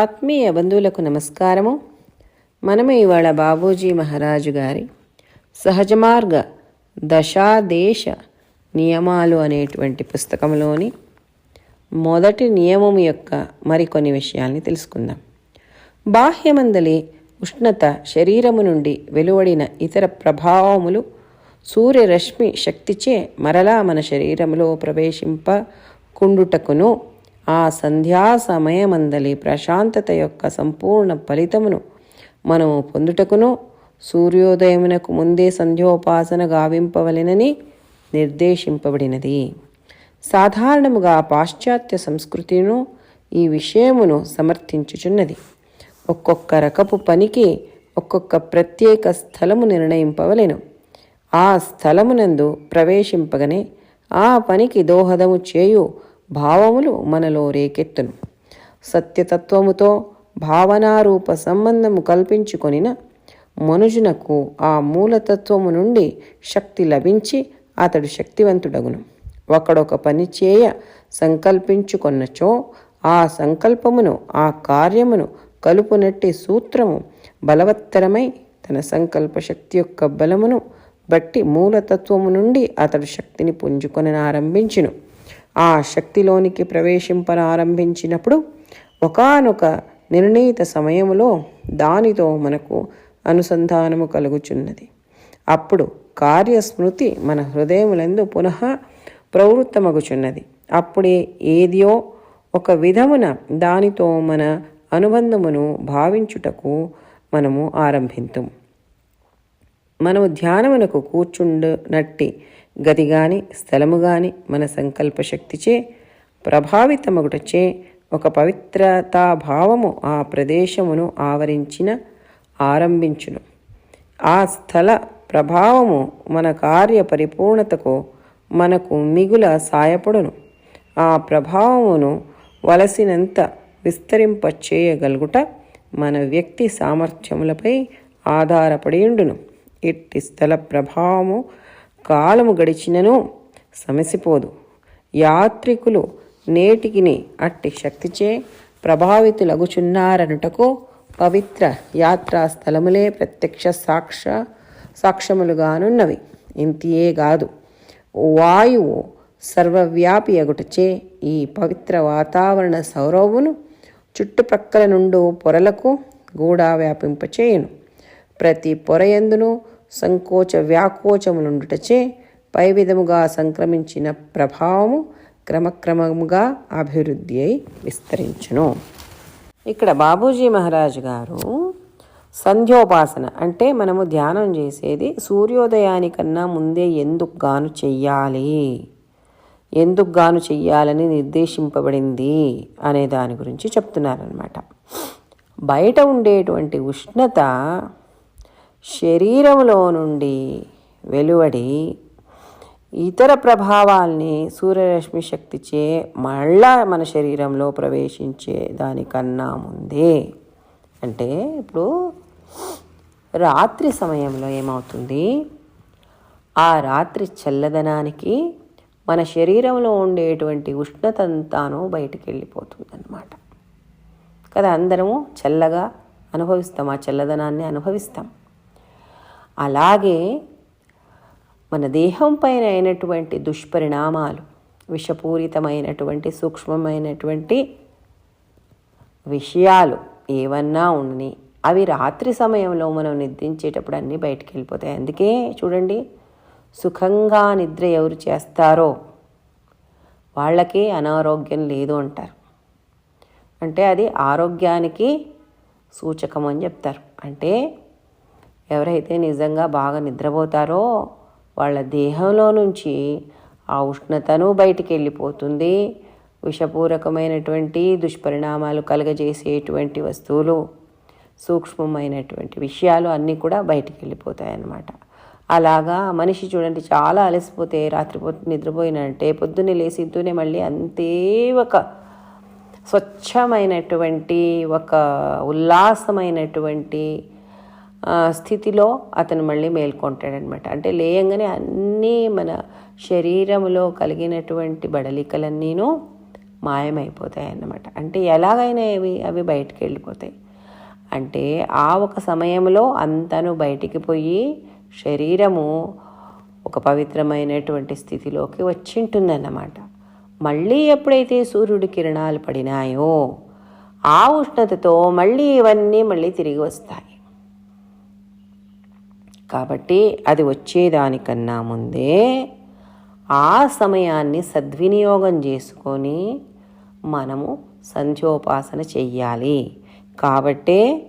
ఆత్మీయ బంధువులకు నమస్కారము. మనము ఇవాళ బాబూజీ మహారాజు గారి సహజ మార్గ దశాదేశ నియమాలు అనేటువంటి పుస్తకంలోని మొదటి నియమం యొక్క మరికొన్ని విషయాల్ని తెలుసుకుందాం. బాహ్యమందలి ఉష్ణత శరీరము నుండి వెలువడిన ఇతర ప్రభావములు సూర్యరశ్మి శక్తిచే మరలా మన శరీరంలో ప్రవేశింప కుండుటకును ఆ సంధ్యా సమయమందలి ప్రశాంతత యొక్క సంపూర్ణ ఫలితమును మనము పొందుటకును సూర్యోదయమునకు ముందే సంధ్యోపాసన గావింపవలెనని నిర్దేశింపబడినది. సాధారణముగా పాశ్చాత్య సంస్కృతిను ఈ విషయమును సమర్థించుచున్నది. ఒక్కొక్క రకపు పనికి ఒక్కొక్క ప్రత్యేక స్థలము నిర్ణయింపవలెను. ఆ స్థలమునందు ప్రవేశింపగనే ఆ పనికి దోహదము చేయు భావములు మనలో రేకెత్తును. సత్యతత్వముతో భావనారూప సంబంధము కల్పించుకొనిన మనుజునకు ఆ మూలతత్వము నుండి శక్తి లభించి అతడు శక్తివంతుడగును. ఒకడొక పని చేయ సంకల్పించుకొన్నచో ఆ సంకల్పమును ఆ కార్యమును కలుపునట్టి సూత్రము బలవత్తరమై తన సంకల్ప శక్తి యొక్క బలమును బట్టి మూలతత్వము నుండి అతడు శక్తిని పుంజుకొని ఆరంభించును ఆ శక్తిలోనికి ప్రవేశింపనారంభించినప్పుడు ఒకనొక నిర్ణీత సమయములో దానితో మనకు అనుసంధానము కలుగుచున్నది. అప్పుడు కార్యస్మృతి మన హృదయములందు పునః ప్రవృత్తమగుచున్నది. అప్పుడే ఏదియో ఒక విధమున దానితో మన అనుబంధమును భావించుటకు మనము ఆరంభింతుం. మనము ధ్యానమునకు కూర్చుండునట్టి గది గాని స్థలము గాని మన సంకల్ప శక్తిచే ప్రభావితమగుటచే ఒక పవిత్రతా భావము ఆ ప్రదేశమును ఆవరించిన ఆరంభించును. ఆ స్థల ప్రభావము మన కార్య పరిపూర్ణతకు మనకు మిగుల సాయపడును. ఆ ప్రభావమును వలసినంత విస్తరింప చేయగలుగుట మన వ్యక్తి సామర్థ్యములపై ఆధారపడి ఉండును ఇట్టి స్థల ప్రభావము కాలము గడిచినను సమసిపోదు. యాత్రికులు నేటికిని అట్టి శక్తిచే ప్రభావితులగుచున్నారనుటకు పవిత్ర యాత్రా స్థలములే ప్రత్యక్ష సాక్ష సాక్ష్యములుగానున్నవి. ఇంతియే కాదు వాయువు సర్వవ్యాపి అగుటచే ఈ పవిత్ర వాతావరణ సౌరవును చుట్టుప్రక్కల నుండు పొరలకు గూడా వ్యాపింపచేయును. ప్రతి పొరయందును సంకోచ వ్యాకోచములుండుటచే పై విధముగా సంక్రమించిన ప్రభావము క్రమక్రమముగా అభివృద్ధి అయి విస్తరించును. ఇక్కడ బాబూజీ మహారాజు గారు సంధ్యోపాసన అంటే మనము ధ్యానం చేసేది సూర్యోదయానికన్నా ముందే ఎందుకు గాను చెయ్యాలి? ఎందుకు గాను చెయ్యాలని నిర్దేశింపబడింది అనే దాని గురించి చెప్తున్నారనమాట బయట ఉండేటువంటి ఉష్ణత శరీరంలో నుండి వెలువడి ఇతర ప్రభావాల్ని సూర్యరశ్మి శక్తిచే మళ్ళా మన శరీరంలో ప్రవేశించే దానికన్నా ముందే. అంటే ఇప్పుడు రాత్రి సమయంలో ఏమవుతుంది? ఆ రాత్రి చల్లదనానికి మన శరీరంలో ఉండేటువంటి ఉష్ణత అంతాను బయటికి వెళ్ళిపోతుంది అన్నమాట కదా అందరము చల్లగా అనుభవిస్తాం ఆ చల్లదనాన్ని అనుభవిస్తాం. అలాగే మన దేహం పైన అయినటువంటి దుష్పరిణామాలు విషపూరితమైనటువంటి సూక్ష్మమైనటువంటి విషయాలు ఏవన్నా ఉండని అవి రాత్రి సమయంలో మనం నిద్రించేటప్పుడు అన్నీ బయటికి వెళ్ళిపోతాయి అందుకే చూడండి సుఖంగా నిద్ర ఎవరు చేస్తారో వాళ్ళకి అనారోగ్యం లేదు అంటారు. అంటే అది ఆరోగ్యానికి సూచకం అని చెప్తారు. అంటే ఎవరైతే నిజంగా బాగా నిద్రపోతారో వాళ్ళ దేహంలో నుంచి ఆ ఉష్ణతను బయటికి వెళ్ళిపోతుంది. విషపూరకమైనటువంటి దుష్పరిణామాలు కలగజేసేటువంటి వస్తువులు సూక్ష్మమైనటువంటి విషయాలు అన్నీ కూడా బయటికి వెళ్ళిపోతాయి అన్నమాట అలాగా మనిషి చూడండి చాలా అలసిపోతే రాత్రిపూట నిద్రపోయినంటే పొద్దున్నే లేసితూనే మళ్ళీ అంతే ఒక స్వచ్ఛమైనటువంటి ఒక ఉల్లాసమైనటువంటి స్థితిలో అతను మళ్ళీ మేల్కొంటాడనమాట అంటే లేయంగానే అన్నీ మన శరీరంలో కలిగినటువంటి బడలికలన్నీను మాయమైపోతాయి అన్నమాట అంటే ఎలాగైనా అవి అవి బయటికి వెళ్ళిపోతాయి అంటే ఆ ఒక సమయంలో అంతను బయటికి పోయి శరీరము ఒక పవిత్రమైనటువంటి స్థితిలోకి వచ్చింటుందన్నమాట. మళ్ళీ ఎప్పుడైతే సూర్యుడి కిరణాలు పడినాయో ఆ ఉష్ణతతో మళ్ళీ ఇవన్నీ మళ్ళీ తిరిగి వస్తాయి. కాబట్టి అది వచ్చేదానికన్నా ముందే ఆ సమయాన్ని సద్వినియోగం చేసుకొని మనము సంధ్యోపాసన చెయ్యాలి. కాబట్టే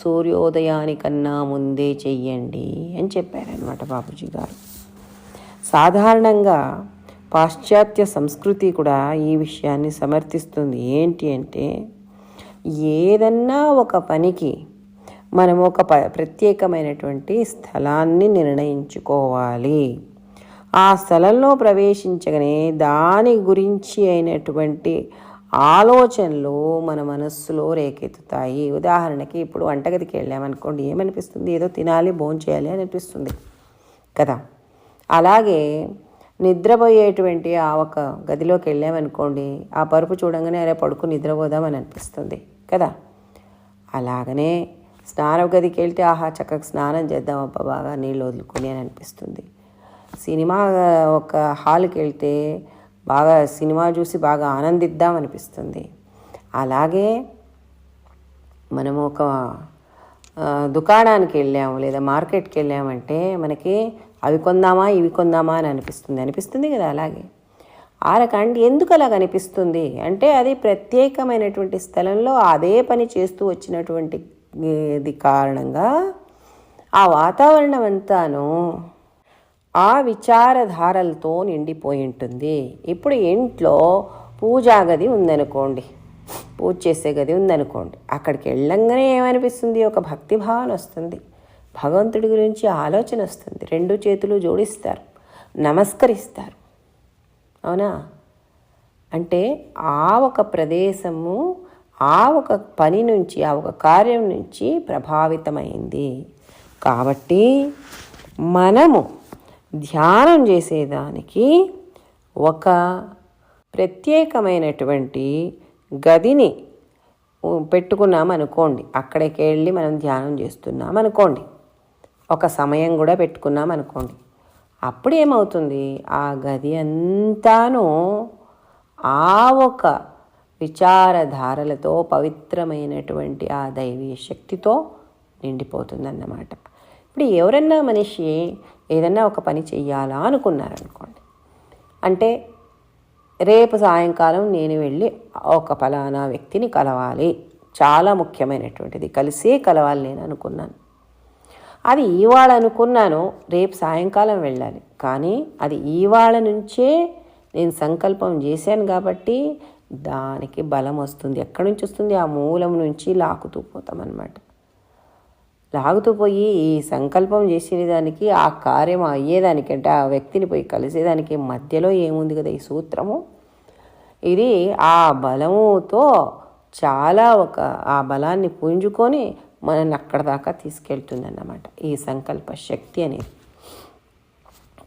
సూర్యోదయానికన్నా ముందే చెయ్యండి అని చెప్పారనమాట బాబుజీ గారు. సాధారణంగా పాశ్చాత్య సంస్కృతి కూడా ఈ విషయాన్ని సమర్థిస్తుంది. ఏంటి అంటే ఏదన్నా ఒక పనికి మనము ఒక ప ప్రత్యేకమైనటువంటి స్థలాన్ని నిర్ణయించుకోవాలి. ఆ స్థలంలో ప్రవేశించగానే దాని గురించి అయినటువంటి ఆలోచనలు మన మనస్సులో రేకెత్తుతాయి. ఉదాహరణకి ఇప్పుడు వంటగదికి వెళ్ళామనుకోండి ఏమనిపిస్తుంది? ఏదో తినాలి భోంచేయాలి అని అనిపిస్తుంది కదా. అలాగే నిద్రపోయేటువంటి ఆ ఒక గదిలోకి వెళ్ళామనుకోండి ఆ పరుపు చూడంగానే అరే పడుకుని నిద్రపోదామని అనిపిస్తుంది కదా. అలాగనే స్నాన గదికి వెళ్తే ఆహా చక్కగా స్నానం చేద్దాం అబ్బా బాగా నీళ్ళు వదులుకొని అని అనిపిస్తుంది. సినిమా ఒక హాల్కి వెళ్తే బాగా సినిమా చూసి బాగా ఆనందిద్దాం అనిపిస్తుంది. అలాగే మనము ఒక దుకాణానికి వెళ్ళాము లేదా మార్కెట్కి వెళ్ళామంటే మనకి అవి కొందామా ఇవి కొందామా అని అనిపిస్తుంది. అనిపిస్తుంది కదా అలాగే. ఆ రకండి ఎందుకు అలా అనిపిస్తుంది? అంటే అది ప్రత్యేకమైనటువంటి స్థలంలో అదే పని చేస్తూ వచ్చినటువంటి ఇది కారణంగా ఆ వాతావరణం అంతాను ఆ విచారధారలతో నిండిపోయి ఉంటుంది. ఇప్పుడు ఇంట్లో పూజా గది ఉందనుకోండి. పూజ చేసే గది ఉందనుకోండి. అక్కడికి వెళ్ళంగానే ఏమనిపిస్తుంది? ఒక భక్తి భావన వస్తుంది. భగవంతుడి గురించి ఆలోచన వస్తుంది. రెండు చేతులు జోడిస్తారు. నమస్కరిస్తారు. అవునా? అంటే ఆ ఒక ప్రదేశము ఆ ఒక పని నుంచి ఆ ఒక కార్యం నుంచి ప్రభావితమైంది. కాబట్టి మనము ధ్యానం చేసేదానికి ఒక ప్రత్యేకమైనటువంటి గదిని పెట్టుకున్నాం అనుకోండి. అక్కడికి వెళ్ళి మనం ధ్యానం చేస్తున్నాం అనుకోండి. ఒక సమయం కూడా పెట్టుకున్నాం అనుకోండి. అప్పుడు ఏమవుతుంది? ఆ గది అంతాను ఆ ఒక విచారధారలతో పవిత్రమైనటువంటి ఆ దైవీ శక్తితో నిండిపోతుందన్నమాట. ఇప్పుడు ఎవరన్నా మనిషి ఏదన్నా ఒక పని చెయ్యాలా అనుకున్నారనుకోండి. అంటే రేపు సాయంకాలం నేను వెళ్ళి ఒక ఫలానా వ్యక్తిని కలవాలి. చాలా ముఖ్యమైనటువంటిది. కలిసే కలవాలి నేను అనుకున్నాను. అది ఇవాళ అనుకున్నాను రేపు సాయంకాలం వెళ్ళాలి. కానీ అది ఇవాళ నుంచే నేను సంకల్పం చేశాను కాబట్టి దానికి బలం వస్తుంది. ఎక్కడి నుంచి వస్తుంది? ఆ మూలం నుంచి లాగుతూ పోతామన్నమాట. లాగుతూ పోయి ఈ సంకల్పం చేసిన దానికి ఆ కార్యం అయ్యేదానికి అంటే ఆ వ్యక్తిని పోయి కలిసేదానికి మధ్యలో ఏముంది కదా ఈ సూత్రము? ఇది ఆ బలముతో చాలా ఒక ఆ బలాన్ని పుంజుకొని మనల్ని అక్కడ దాకా తీసుకెళ్తుందన్నమాట. ఈ సంకల్ప శక్తి అనేది.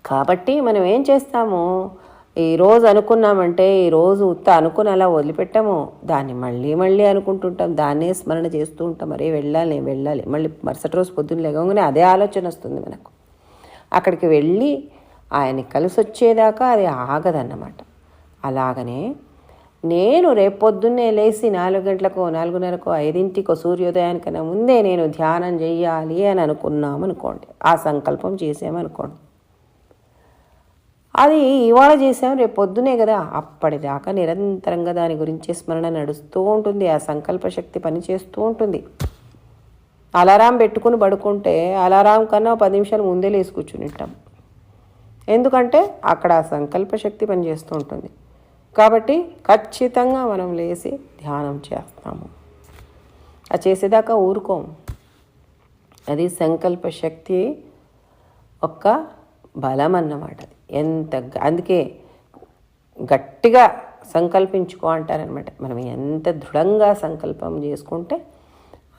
కాబట్టి మనం ఏం చేస్తాము? ఈరోజు అనుకున్నామంటే ఈరోజు ఉత్త అనుకుని అలా వదిలిపెట్టాము. దాన్ని మళ్ళీ మళ్ళీ అనుకుంటుంటాం. దాన్నే స్మరణ చేస్తూ ఉంటాం. అరే వెళ్ళాలి వెళ్ళాలి. మళ్ళీ మరుసటి రోజు పొద్దున్న లేవగానే అదే ఆలోచన వస్తుంది మనకు. అక్కడికి వెళ్ళి ఆయన్ని కలిసి వచ్చేదాకా అది ఆగదన్నమాట. అలాగనే నేను రేపొద్దున్నే లేచి నాలుగు గంటలకు నాలుగున్నరకు ఐదింటికో సూర్యోదయానికన్నా ముందే నేను ధ్యానం చేయాలి అని అనుకున్నాం అనుకోండి ఆ సంకల్పం చేసామనుకోండి. అది ఇవాళ చేసాం రేపు పొద్దునే కదా. అప్పటిదాకా నిరంతరంగా దాని గురించి స్మరణ నడుస్తూ ఉంటుంది. ఆ సంకల్ప శక్తి పనిచేస్తూ ఉంటుంది. అలారాం పెట్టుకుని పడుకుంటే అలారాం కన్నా పది నిమిషాలు ముందే లేసి కూర్చుని ఉంటాం. ఎందుకంటే అక్కడ ఆ సంకల్ప శక్తి పనిచేస్తూ ఉంటుంది. కాబట్టి ఖచ్చితంగా మనం లేచి ధ్యానం చేస్తాము. అది చేసేదాకా ఊరుకోం. అది సంకల్ప శక్తి ఒక్క బలం అన్నమాట అది. ఎంత అందుకే గట్టిగా సంకల్పించుకో అంటారనమాట. మనం ఎంత దృఢంగా సంకల్పం చేసుకుంటే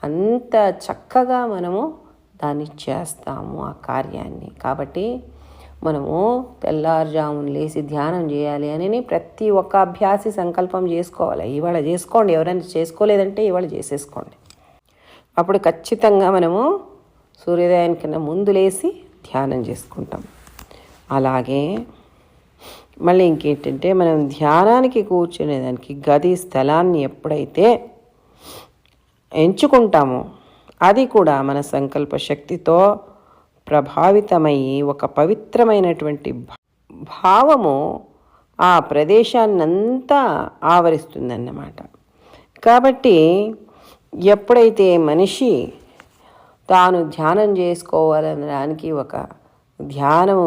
అంత చక్కగా మనము దాన్ని చేస్తాము ఆ కార్యాన్ని. కాబట్టి మనము తెల్లారుజామున లేచి ధ్యానం చేయాలి అని ప్రతి ఒక్క అభ్యాసి సంకల్పం చేసుకోవాలి. ఇవాళ చేసుకోండి. ఎవరైనా చేసుకోలేదంటే ఇవాళ చేసేసుకోండి. అప్పుడు ఖచ్చితంగా మనము సూర్యోదయానికన్నా ముందు లేచి ధ్యానం చేసుకుంటాం. అలాగే మళ్ళీ ఇంకేంటంటే మనం ధ్యానానికి కూర్చునేదానికి గది స్థలాన్ని ఎప్పుడైతే ఎంచుకుంటామో అది కూడా మన సంకల్ప శక్తితో ప్రభావితమయ్యి ఒక పవిత్రమైనటువంటి భా- భావము ఆ ప్రదేశాన్నంతా ఆవరిస్తుందన్నమాట. కాబట్టి ఎప్పుడైతే మనిషి తాను ధ్యానం చేసుకోవాలనడానికి ఒక ధ్యానము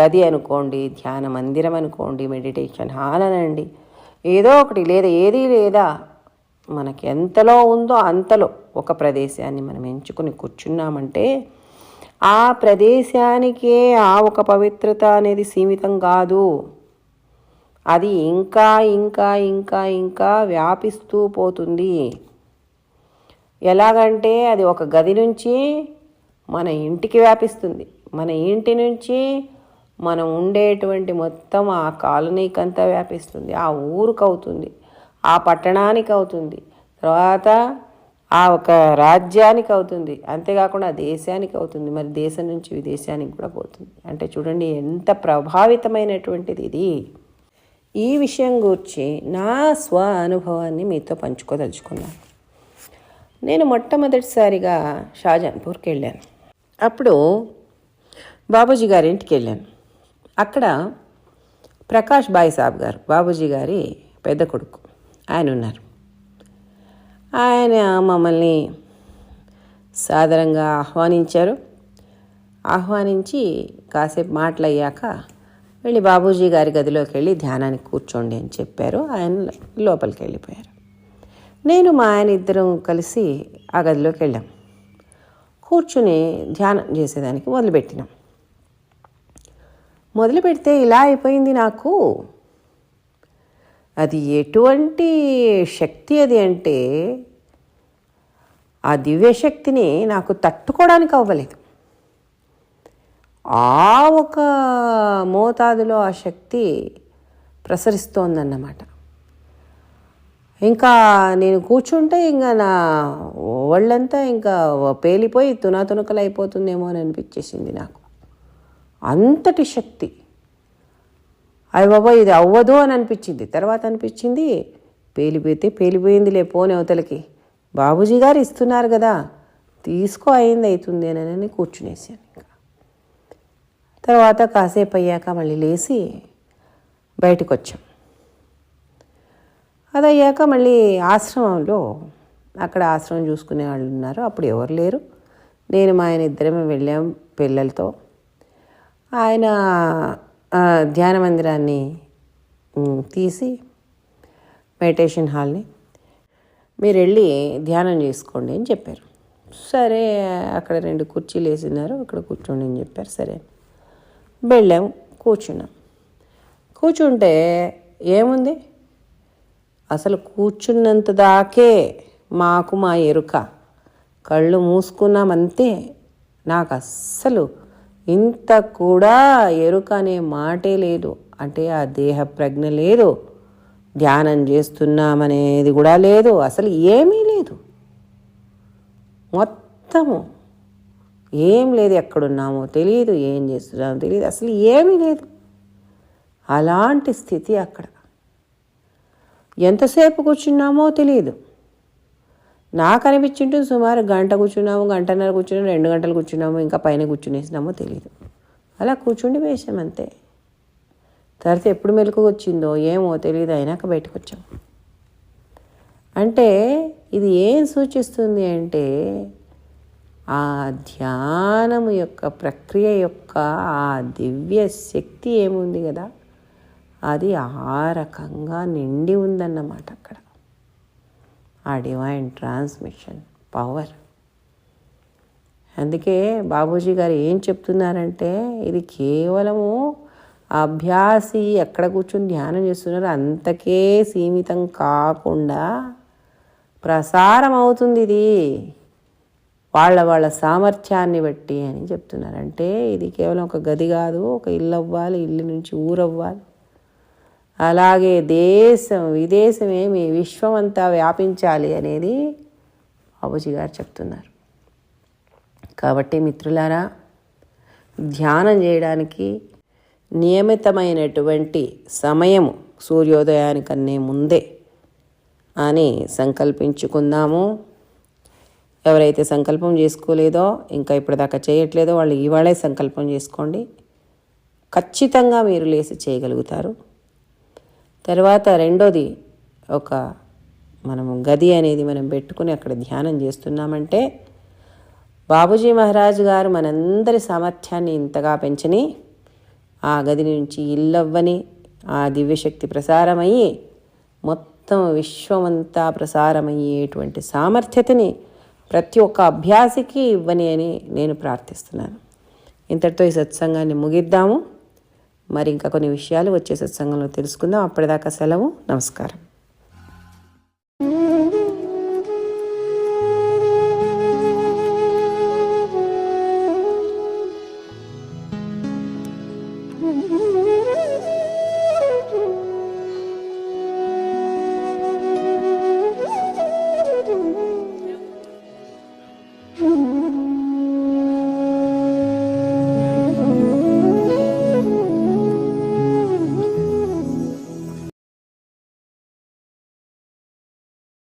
గది అనుకోండి ధ్యాన మందిరం అనుకోండి మెడిటేషన్ హాల్ అనండి. ఏదో ఒకటి లేదా ఏది లేదా మనకి ఎంతలో ఉందో అంతలో ఒక ప్రదేశాన్ని మనం ఎంచుకుని కూర్చున్నామంటే ఆ ప్రదేశానికే ఆ ఒక పవిత్రత అనేది సీమితం కాదు. అది ఇంకా ఇంకా ఇంకా ఇంకా వ్యాపిస్తూ పోతుంది. ఎలాగంటే అది ఒక గది నుంచి మన ఇంటికి వ్యాపిస్తుంది. మన ఇంటి నుంచి మనం ఉండేటువంటి మొత్తం ఆ కాలనీకి అంతా వ్యాపిస్తుంది. ఆ ఊరికి అవుతుంది. ఆ పట్టణానికి అవుతుంది. తర్వాత ఆ ఒక రాజ్యానికి అవుతుంది. అంతేకాకుండా దేశానికి అవుతుంది. మరి దేశం నుంచి విదేశానికి కూడా పోతుంది. అంటే చూడండి ఎంత ప్రభావితమైనటువంటిది ఇది. ఈ విషయం గురించి నా స్వ అనుభవాన్ని మీతో పంచుకోదలుచుకున్నాను. నేను మొట్టమొదటిసారిగా షాజాన్పూర్కి వెళ్ళాను. అప్పుడు బాబూజీ గారి ఇంటికి వెళ్ళాను. అక్కడ ప్రకాష్ బాయ్ సాబ్ గారు బాబూజీ గారి పెద్ద కొడుకు. ఆయన ఉన్నారు. ఆయన మమ్మల్ని సాధారణంగా ఆహ్వానించారు. ఆహ్వానించి కాసేపు మాటలయ్యాక వెళ్ళి బాబూజీ గారి గదిలోకి వెళ్ళి ధ్యానానికి కూర్చోండి అని చెప్పారు. ఆయన లోపలికి వెళ్ళిపోయారు. నేను మా ఆయన ఇద్దరం కలిసి ఆ గదిలోకి వెళ్ళాం. కూర్చుని ధ్యానం చేసేదానికి మొదలుపెట్టినాం. మొదలు పెడితే ఇలా అయిపోయింది నాకు. అది ఎటువంటి శక్తి అది అంటే ఆ దివ్యశక్తిని నాకు తట్టుకోవడానికి అవ్వలేదు. ఆ ఒక మోతాదులో ఆ శక్తి ప్రసరిస్తోందన్నమాట. ఇంకా నేను కూర్చుంటే ఇంకా నా ఒళ్ళంతా ఇంకా పేలిపోయి తునాతునకలు అయిపోతుందేమో అని అనిపించేసింది నాకు. అంతటి శక్తి. అవి బాబా ఇది అవ్వదు అని అనిపించింది. తర్వాత అనిపించింది పేలిపోతే పేలిపోయిందిలే పోని అవతలకి. బాబూజీ గారు ఇస్తున్నారు కదా తీసుకో అయింది అవుతుంది అని కూర్చునేసాను ఇంకా. తర్వాత కాసేపు అయ్యాక మళ్ళీ లేచి బయటకు వచ్చాం అది అయ్యాక మళ్ళీ ఆశ్రమంలో అక్కడ ఆశ్రమం చూసుకునే వాళ్ళు ఉన్నారు. అప్పుడు ఎవరు లేరు. నేను మా ఆయన ఇద్దరమే వెళ్ళాం పిల్లలతో. ఆయన ధ్యాన మందిరాన్ని తీసి మెడిటేషన్ హాల్ని మీరు వెళ్ళి ధ్యానం చేసుకోండి అని చెప్పారు. సరే అక్కడ రెండు కుర్చీలు వేసినారు అక్కడ కూర్చోండి అని చెప్పారు. సరే వెళ్ళాం కూర్చున్నాం. కూర్చుంటే ఏముంది? అసలు కూర్చున్నంత దాకే మాకు మా ఎరుక. కళ్ళు మూసుకున్నామంతే. నాకు అస్సలు ఇంత కూడా ఎరుక అనే మాటే లేదు. అంటే ఆ దేహ ప్రజ్ఞ లేదు. ధ్యానం చేస్తున్నామనేది కూడా లేదు. అసలు ఏమీ లేదు. మొత్తము ఏం లేదు ఎక్కడున్నామో తెలియదు ఏం చేస్తున్నామో తెలియదు అసలు ఏమీ లేదు. అలాంటి స్థితి అక్కడ. ఎంతసేపు కూర్చున్నామో తెలియదు నాకు అనిపించింటూ సుమారు గంట కూర్చున్నాము గంటన్నర కూర్చున్నాము రెండు గంటలు కూర్చున్నాము ఇంకా పైన కూర్చునేసినామో తెలియదు అలా కూర్చుండి వేసాం అంతే. తర్వాత ఎప్పుడు మెలకు వచ్చిందో ఏమో తెలియదు అయినాక బయటకు వచ్చాం. అంటే ఇది ఏం సూచిస్తుంది అంటే ఆ ధ్యానము యొక్క ప్రక్రియ యొక్క ఆ దివ్య శక్తి ఏముంది కదా? అది ఆ రకంగా నిండి ఉందన్నమాట అక్కడ. ఆ డివైన్ ట్రాన్స్మిషన్ పవర్ అందుకే బాబూజీ గారు ఏం చెప్తున్నారంటే ఇది కేవలము అభ్యాసి ఎక్కడ కూర్చొని ధ్యానం చేస్తున్నారో అంతకే సీమితం కాకుండా ప్రసారం అవుతుంది ఇది. వాళ్ళ వాళ్ళ సామర్థ్యాన్ని బట్టి అని చెప్తున్నారు. అంటే ఇది కేవలం ఒక గది కాదు ఒక ఇల్లు అవ్వాలి ఇల్లు నుంచి ఊరవ్వాలి. అలాగే దేశం విదేశం ఏమి వ్యాపించాలి అనేది బాబుజీ గారు చెప్తున్నారు. కాబట్టి మిత్రులారా ధ్యానం చేయడానికి నియమితమైనటువంటి సమయము సూర్యోదయానికన్నే ముందే అని సంకల్పించుకుందాము. ఎవరైతే సంకల్పం చేసుకోలేదో ఇంకా ఇప్పటిదాకా చేయట్లేదో వాళ్ళు ఇవాళే సంకల్పం చేసుకోండి. ఖచ్చితంగా మీరు లేసి చేయగలుగుతారు. తర్వాత రెండోది ఒక మనము గది అనేది మనం పెట్టుకుని అక్కడ ధ్యానం చేస్తున్నామంటే బాబుజీ మహారాజు గారు మనందరి సామర్థ్యాన్ని ఇంతగా పెంచని ఆ గది నుంచి ఇల్లవ్వని ఆ దివ్యశక్తి ప్రసారమయ్యి మొత్తం విశ్వమంతా ప్రసారమయ్యేటువంటి సామర్థ్యతని ప్రతి ఒక్క అభ్యాసికి ఇవ్వని అని నేను ప్రార్థిస్తున్నాను. ఇంతటితో ఈ సత్సంగాన్ని ముగిద్దాము. మరి ఇంకా కొన్ని విషయాలు వచ్చే సత్సంగంలో తెలుసుకుందాం. అప్పటిదాకా సెలవు. నమస్కారం.